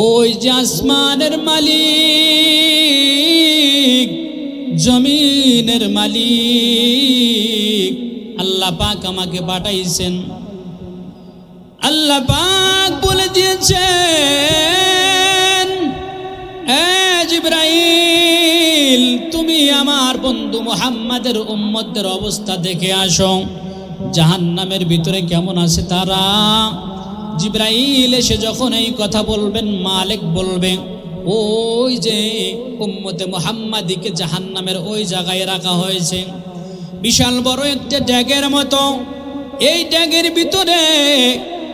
ওই যে আসমানের মালিক, জমিনের মালিক। আল্লাহ পাক আমাকে পাঠাইছেন। আল্লাহ পাক বলে দিয়েছেন জিব্রাইল, তুমি আমার বন্ধু মোহাম্মদের উম্মতদের অবস্থা দেখে আসো। জাহান্নামের ভিতরে কেমন আছে তারা? জিব্রাইল এসে যখন এই কথা বলবেন, মালিক বলবে, ওই যে উম্মতে মোহাম্মদীকে জাহান্নামের ওই জায়গায় রাখা হয়েছে। বিশাল বড় একটা ড্যাগের মতো। এই ড্যাগের ভিতরে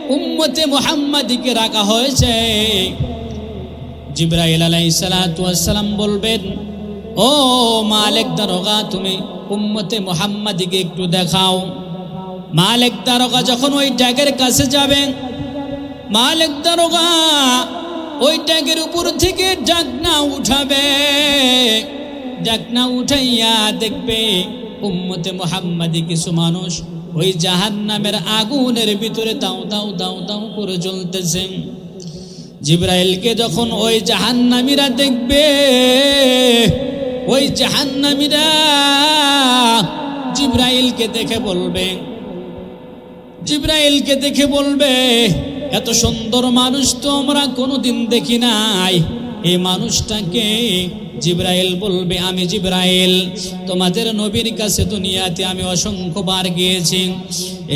উম্মতে মোহাম্মদীকে রাখা হয়েছে। জিব্রাইল আলাইসালাম বলবেন, ও মালিক দারোগা, তুমি উম্মতে মোহাম্মদীকে একটু দেখাও। মালিক দারোগা যখন ওই ট্যাগের কাছে যাবেন মালিক দারোগা, ওই ট্যাগের উপর থেকে ডাকনা উঠাবে। ডাকনা উঠাইয়া দেখবে উম্মতে মোহাম্মদী কিছু মানুষ ওই জাহান্নামের আগুনের ভিতরে দাও দাও দাও দাও করে জ্বলতেছে। জিব্রাইলকে যখন ওই জাহান্নামীরা দেখবে, ওই জাহান্নামীরা জিব্রাইলকে দেখে বলবে, জিব্রাইলকে দেখে বলবে এত সুন্দর মানুষ তো আমরা কোনোদিন দেখি নাই। এই মানুষটাকে জিব্রাইল বলবে, আমি জিব্রাইল, তোমাদের নবীর কাছে দুনিয়াতে আমি অসংখ্যবার গিয়েছি।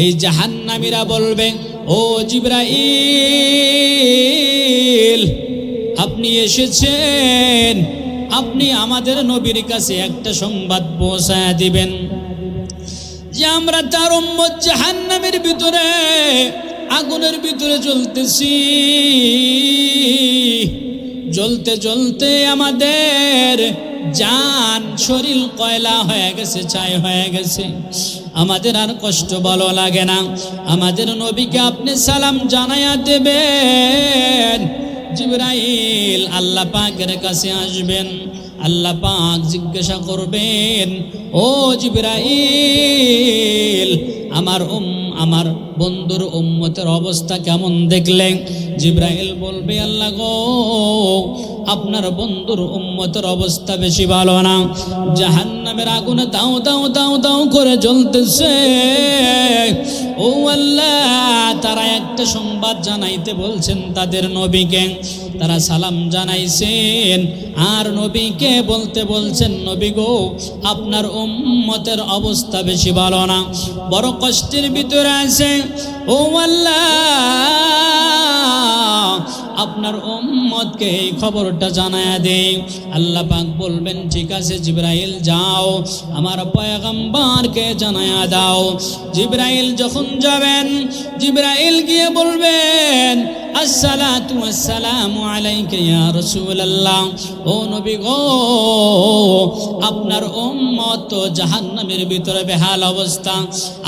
এই জাহান্নামীরা বলবে, ও জিব্রাইল, আপনি এসেছেন। আপনি আমাদের নবীর কাছে একটা সংবাদ পৌঁছায় দিবেন যে আমরা তার উম্মত জাহান্নামের ভিতরে আগুনের ভিতরে জ্বলতেছি। জ্বলতে জ্বলতে আমাদের জান, শরীর কয়লা হয়ে গেছে, ছাই হয়ে গেছে। আমাদের আর কষ্ট ভালো লাগে না। আমাদের নবীকে আপনি সালাম জানাইয়া দেবেন। জিব্রাইল আল্লাহ পাকের কাছে আসবেন। আল্লাহ পাক জিজ্ঞাসা করবেন, ও জিব্রাইল, আমার উম, আমার বন্ধুর উম্মতের অবস্থা কেমন দেখলেন জিব্রাহিল বলবে, আল্লাহ গো, আপনার বন্ধুর উম্মতের অবস্থা বেশি ভালো না। জাহান্নামের আগুনে দাও দাও দাও দাও করে জ্বলতেছে। ও আল্লাহ, তারা একটা সংবাদ জানাইতে বলছেন তাদের নবীকে। তারা সালাম জানাইছেন। আর নবীকে বলতে বলছেন, নবী গো, আপনার উম্মতের অবস্থা বেশি ভালো না। বড় কষ্টের ভিতরে আছে। ও আল্লাহ, আপনার উম্মতকে এই খবরটা জানায়া দেই। আল্লাহ পাক বলবেন, ঠিক আছে জিব্রাইল, যাও। আমার পয়গম্বরকে জানায়া দাও। জিব্রাইল যখন যাবেন, জিব্রাইল গিয়ে বলবেন আসসালাতু আসসালামু আলাইকা ইয়া রাসূলুল্লাহ। ও নবী গো, আপনার উম্মত জাহান্নামের ভিতরে বেহাল অবস্থা।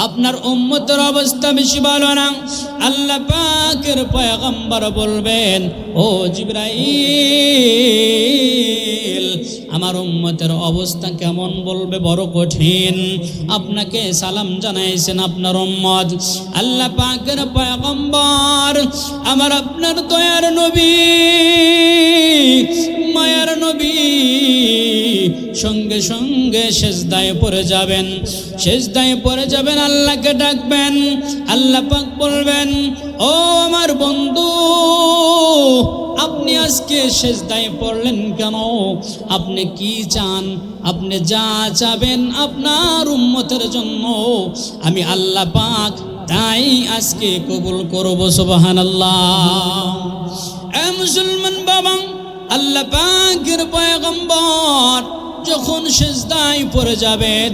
আপনার উম্মতের অবস্থা বেশি ভালো না। আল্লাহ পাকের পয়গম্বর বলবেন, ও জিব্রাইল, আমার উম্মতের অবস্থা কেমন বলবে? বড় কঠিন। আপনাকে সালাম জানাইছেন আপনার উম্মত। আল্লাহ পাকের পয়গম্বর, আমার আপনার দয়ার নবী, মায়ার নবী, সঙ্গে সঙ্গে শেষদায় পড়ে যাবেন। শেষদায় পড়ে যাবেন, আল্লাহকে ডাকবেন, আল্লাহ পাক বলবেন, ও আমার বন্ধু, আপনি আজকে শেষদায় পড়লেন কেন? আপনি কি চান? আপনি যা চাবেন আপনার উম্মতের জন্য। আমি আল্লাহ পাক তাই আজকে কবুল করব সুবাহান আল্লাহ মুসলমান বাবা, আল্লাহ পাকের পয়গম্বর, যখন সেজদায় পড়ে যাবেন,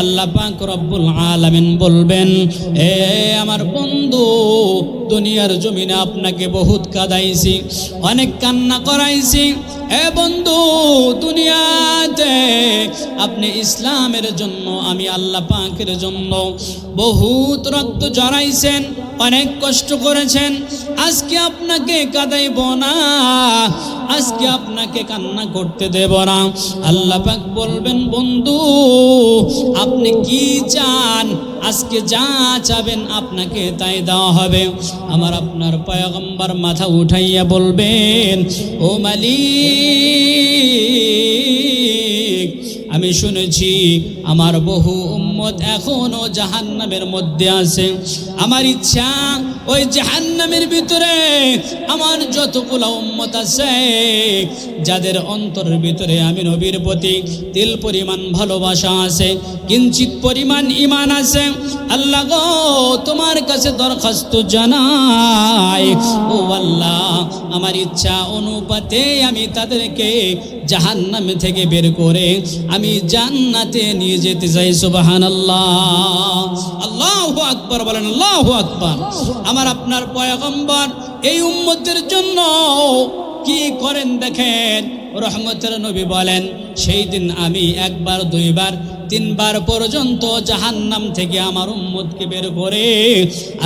আল্লাহ পাক রব্বুল আলামিন বলবেন, এ আমার বন্ধু, দুনিয়ার জমিনে আপনাকে বহুত কাদাইছি, অনেক কান্না করাইছি এ বন্ধু, দুনিয়াতে আপনি ইসলামের জন্য, আমি আল্লাহ পাকের জন্য বহুত রক্ত জড়াইছেন, অনেক কষ্ট করেছেন। আজকে আপনাকে কাদাইব না। আজকে আপনাকে কান্না করতে দেব না। আল্লাহ পাক বলবেন, বন্ধু, আপনি কি চান? আজকে যা চাবেন আপনাকে তাই দেওয়া হবে। আমার আপনার পয়গম্বর মাথা উঠাইয়া বলবেন, ও মালিক, আমি শুনেছি আমার বহু উম্মত এখনও জাহান্নামের মধ্যে আছে। আমার ইচ্ছা ওই জাহান্নামের ভিতরে আমার যতগুলো উম্মত আছে যাদের অন্তরের ভিতরে আমি নবীর প্রতি তিল পরিমাণ ভালোবাসা আছে কিঞ্চিত পরিমাণ ইমান আছে আল্লাহ গো তোমার কাছে দরখাস্ত জানাই। ও আল্লাহ আমার ইচ্ছা অনুপাতে আমি তাদেরকে জাহান্নামে থেকে বের করে আমি জান্নাতে নিয়ে যেতে চাই সুবাহান আল্লাহ আল্লাহ আকবর বলেন আল্লাহ আকবর। আমার আপনার পয়গম্বর, এই উম্মতের জন্য কি করেন দেখেন? রহমতের নবী বলেন, সেই দিন আমি একবার, দুইবার, তিনবার পর্যন্ত জাহান্নাম থেকে আমার উম্মতকে বের করে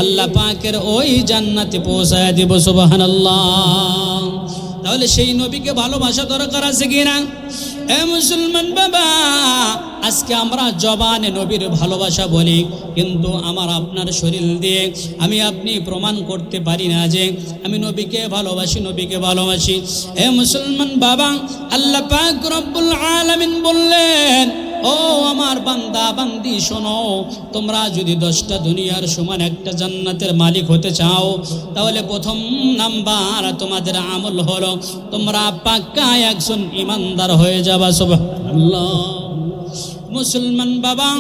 আল্লাহ পাকের ওই জান্নাতে পৌঁছায় দিব, সুবহানাল্লাহ। তাহলে সেই নবীকে ভালোবাসা দরকার আছে কিনা? এ মুসলমান বাবা, আজকে আমরা জবানে নবীর ভালোবাসা বলি, কিন্তু আমার আপনার শরীর দিয়ে আমি আপনি প্রমাণ করতে পারি না যে আমি নবীকে ভালোবাসি নবীকে ভালোবাসি। এ মুসলমান বাবা, আল্লাহ পাক রব্বুল আলামিন বললেন ও আমার বান্দা, বান্দি, শোনো, তোমরা যদি দশটা দুনিয়ার সমান একটা জান্নাতের মালিক হতে চাও, তাহলে প্রথম নাম্বার তোমাদের আমল হলো, তোমরা পাক্কা একজন ইমানদার হয়ে যাবা সব মুসলমান বাবা,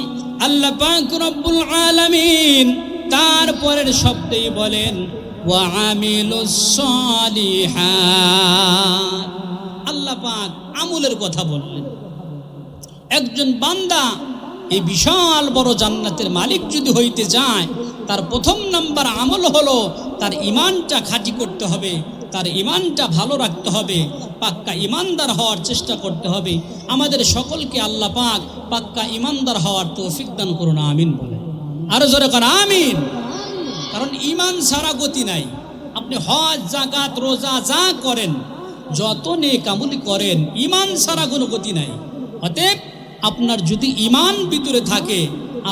আল্লাহ পাক রব্বুল আলামিন তারপরের শব্দেই বলেন আল্লাহ পাক আমলের কথা বললেন। একজন বান্দা এই বিশাল বড় জান্নাতের মালিক যদি হইতে যায়, তার প্রথম নাম্বার আমল হলো তার ইমানটা খাঁটি করতে হবে, তার ইমানটা ভালো রাখতে হবে, পাক্কা ইমানদার হওয়ার চেষ্টা করতে হবে। আমাদের সকলকে আল্লাহ পাক পাক্কা ইমানদার হওয়ার তৌফিক দান করুন, আমিন বলে। আরও জোরে কর আমিন। কারণ ইমান ছাড়া গতি নাই। আপনি হজ জাকাত রোজা যা করেন, যত নেক আমলি করেন ইমান ছাড়া কোনো গতি নাই। অতএব আপনার যদি ইমান ভিতরে থাকে,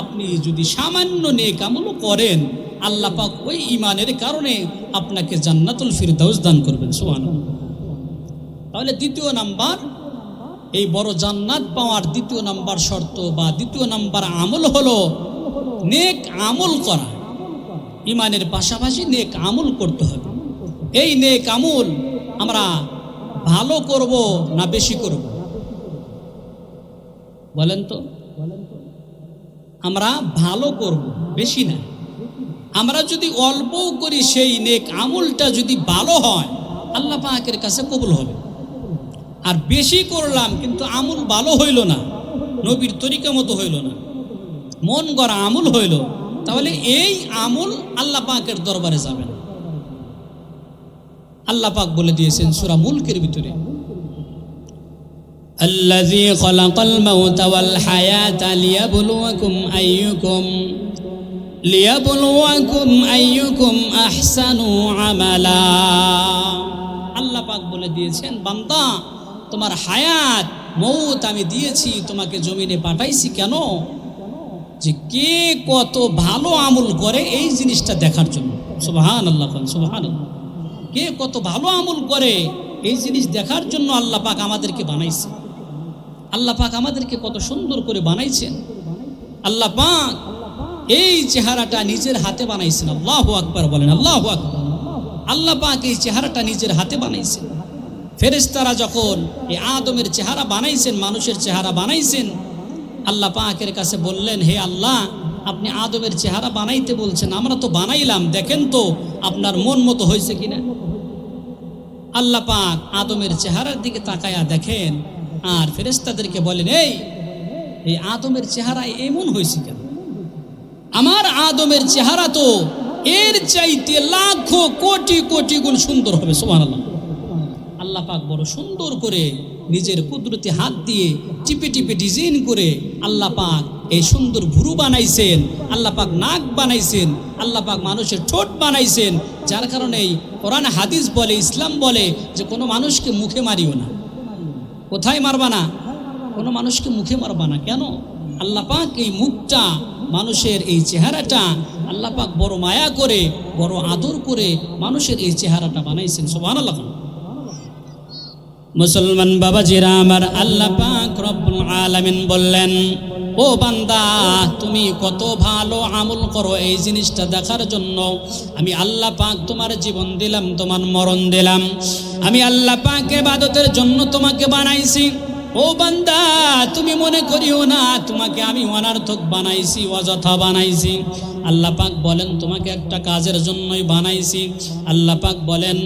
আপনি যদি সামান্য নেক করেন, আল্লাহ পাক ওই ইমানের কারণে আপনাকে জান্নাতুল ফিরদাউস দান করবেন সোহান তাহলে দ্বিতীয় নাম্বার, এই বড় জান্নাত পাওয়ার দ্বিতীয় নাম্বার শর্ত বা দ্বিতীয় নাম্বার আমল হলো নেক আমল করা। ইমানের পাশাপাশি নেক আমল করতে হবে। এই নেক আমল আমরা ভালো করব না বেশি করব? বলেন তো। আমরা ভালো করব, বেশি না। আমরা যদি অল্প করি সেই নেক আমলটা যদি ভালো হয়, আল্লাহ পাকের কাছে কবুল হবে। আর বেশি করলাম কিন্তু আমল ভালো হইল না, নবীর তরিকা মতো হইল না, মন গড়া আমল হইল, তাহলে এই আমল আল্লাহ পাকের দরবারে যাবে না। আল্লাহ পাক বলে দিয়েছেন সুরা মুলকের ভিতরে الذي خلق الموت والحياة ليبلوكم أيكم ليبلوكم أيكم أحسن عملا আল্লাহ পাক বলে দিয়েছেন বান্দা তোমার হায়াত মৌত আমি দিয়েছি তোমাকে জমিনে পাঠাইছি কেন যে কে কত ভালো আমল করে এই জিনিসটা দেখার জন্য সুবাহান আল্লাহ সুবাহান কে কত ভালো আমল করে এই জিনিস দেখার জন্য আল্লাহ পাক আমাদেরকে বানাইছে আল্লাহ পাক আমাদেরকে কত সুন্দর করে বানাইছেন। আল্লাহ পাক এই চেহারাটা নিজের হাতে বানাইছেন। আল্লাহ আকবার বলেন, আল্লাহ আকবার। আল্লাহ পাক এই চেহারাটা নিজের হাতে বানাইছেন। ফেরেশতারা যখন এই আদমের চেহারা বানাইছেন, মানুষের চেহারা বানাইছেন, আল্লাহ পাকের কাছে বললেন, হে আল্লাহ, আপনি আদমের চেহারা বানাইতে বলছেন, আমরা তো বানাইলাম, দেখেন তো আপনার মন মতো হয়েছে কিনা? আল্লাহ পাক আদমের চেহারার দিকে তাকায়া দেখেন আর ফেরেস্তাদেরকে বলেন, এই এই আদমের চেহারা এমন হয়েছে কেন? আমার আদমের চেহারা তো এর চাইতে লাখো কোটি কোটি গুণ সুন্দর হবে সোমান আল্লাহ পাক বড় সুন্দর করে নিজের কুদরতি হাত দিয়ে টিপে টিপে ডিজাইন করে আল্লাহ পাক এই সুন্দর ভুরু বানাইছেন, আল্লাহ পাক নাক বানাইছেন, আল্লাহ পাক মানুষের ঠোঁট বানাইছেন, যার কারণে কোরআন হাদিস বলে, ইসলাম বলে যে কোনো মানুষকে মুখে মারিও না। কোথায় মারবা না? কোনো মানুষকে মুখে মারবা না। কেন? আল্লাপাক এই মুখটা, মানুষের এই চেহারাটা আল্লাপাক বড় মায়া করে, বড় আদর করে মানুষের এই চেহারাটা বানাইছেন। সোবান আল্লাহ মুসলমান বাবাজিরা আমার আল্লাপাক রব্বুল আলামিন বললেন ও বান্দা, তুমি কত ভালো আমল করো এই জিনিসটা দেখার জন্য। আমি আল্লাহ পাক তোমার জীবন দিলাম, তোমার মরণ দিলাম। আমি আল্লাহ পাক এবাদতের জন্য তোমাকে বানাইছি। ও বান্দা, তুমি মনে করিও না, তোমাকে আমি অনার্থক বানাইছি, অযথা বানাইছি। আল্লাহ পাক বলেন, তোমাকে একটা কাজের জন্যই বানাইছি। আল্লাহ পাক বলেন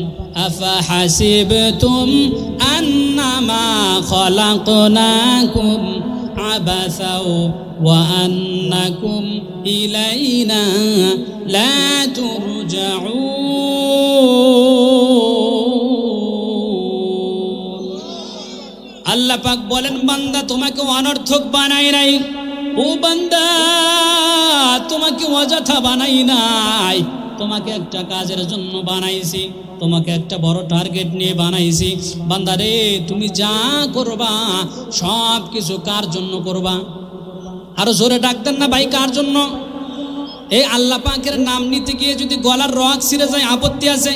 আফা হাসিবতুম আন্নামা খলাকনাকুম আন্নাকুম ইলাইনা লা তুরজাউন আল্লাহ পাক বলেন, বান্দা, তোমাকে অনর্থক বানাই নাই। ও বান্দা, তোমাকে অযথা বানাই নাই। তোমাকে একটা কাজের জন্য বানাইছি, তোমাকে একটা বড় টার্গেট নিয়ে বানাইছি। বান্দা রে, তুমি যা করবা, সব কিছু কার জন্য করবা? আরও জোরে ডাকতেন না ভাই, কার জন্য? এই আল্লাহ পাকের নাম নিতে গিয়ে যদি গলার রক ছিঁড়ে যায়, আপত্তি আছে?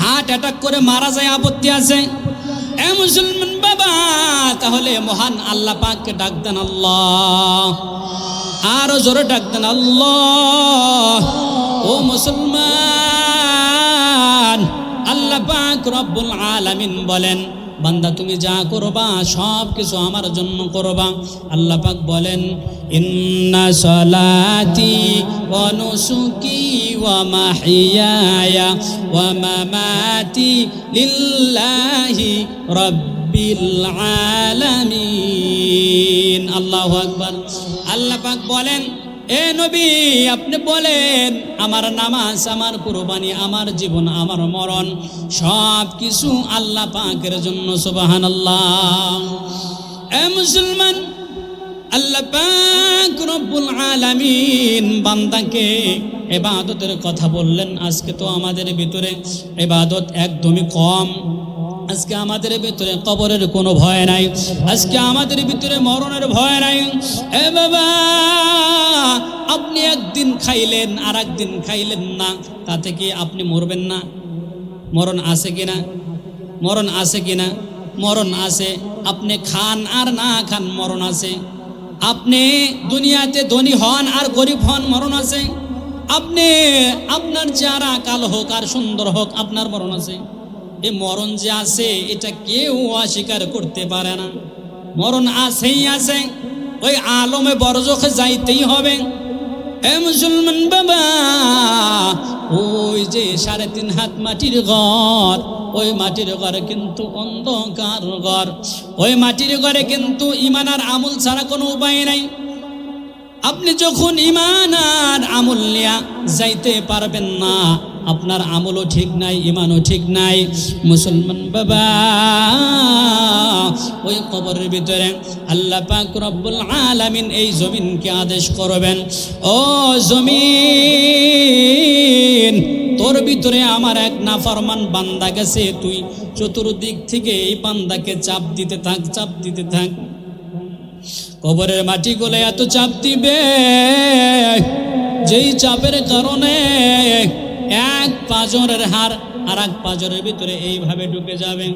হার্ট অ্যাটাক করে মারা যায়, আপত্তি আছে? এ মুসলমান বাবা, তাহলে মহান আল্লাহ পাককে ডাকতেন আল্লাহ। আরও জোরে ডাকতেন আল্লাহ। ও মুসলমান, আল্লাহ পাক রব্বুল আলামিন বলেন, বান্দা তুমি যা করবা সব কিছু আমার জন্য করবা। আল্লাহ পাক বলেন, ইন্না সলাতি ওয়া নুসুকি ওয়া মাহিয়ায়া ওয়া মামাতি লিল্লাহি রাব্বিল আলামিন। আল্লাহু আকবার। আল্লাহ পাক বলেন এ নবী, আপনি বলেন, আমার নামাজ, আমার কুরবানি, আমার জীবন, আমার মরণ, সব কিছু আল্লাহ পাকের জন্য সুবাহান আল্লাহ এ মুসলমান, আল্লাহ পাক রব্বুল আলামিন বান্দাকে এবাদতের কথা বললেন। আজকে তো আমাদের ভিতরে এবাদত একদমই কম। আজকে আমাদের ভিতরে কবরের কোনো ভয় নাই। আজকে আমাদের ভিতরে মরণের ভয় নাই। এ বাবা, আপনি একদিন খাইলেন আর একদিন খাইলেন না। তাতে কি আপনি মরবেন না? মরণ আছে কিনা? মরণ আছে কিনা? মরণ আছে। আপনি খান আর না খান মরণ আছে। আপনি দুনিয়াতে ধনী হন আর গরিব হন মরণ আছে। আপনি আপনার চেহারা কালো হোক আর সুন্দর হোক, আপনার মরণ আছে। এই মরণ যে আছে, এটা কেউ অস্বীকার করতে পারে না। মরণ আছেই আছে, ওই আলমে বরজখে যাইতেই হবে। এ মুসলমান বাবা, ওই যে সাড়ে তিন হাত মাটির ঘর, ওই মাটির ঘরে কিন্তু অন্ধকার ঘর। ওই মাটির ঘরে কিন্তু ইমান আর আমল ছাড়া কোনো উপায় নাই। আপনি যখন ইমান আর আমল নিয়া যাইতে পারবেন না আপনার আমলও ঠিক নাই ইমানও ঠিক নাই। মুসলমান বাবা, ওই কবরের ভিতরে আল্লাহ পাক রব্বুল আলামিন এই জমিনকে আদেশ করবেন, ও জমিন, তোর ভিতরে আমার এক নাফরমান বান্দা গেছে, তুই চতুর্দিক থেকে এই বান্দাকে চাপ দিতে থাক, চাপ দিতে থাক। কবরের মাটিগুলো এত চাপ দিবে, যেই চাপের কারণে এক পাজরের হার আর এক পাজরের ভিতরে এইভাবে ঢুকে যাবে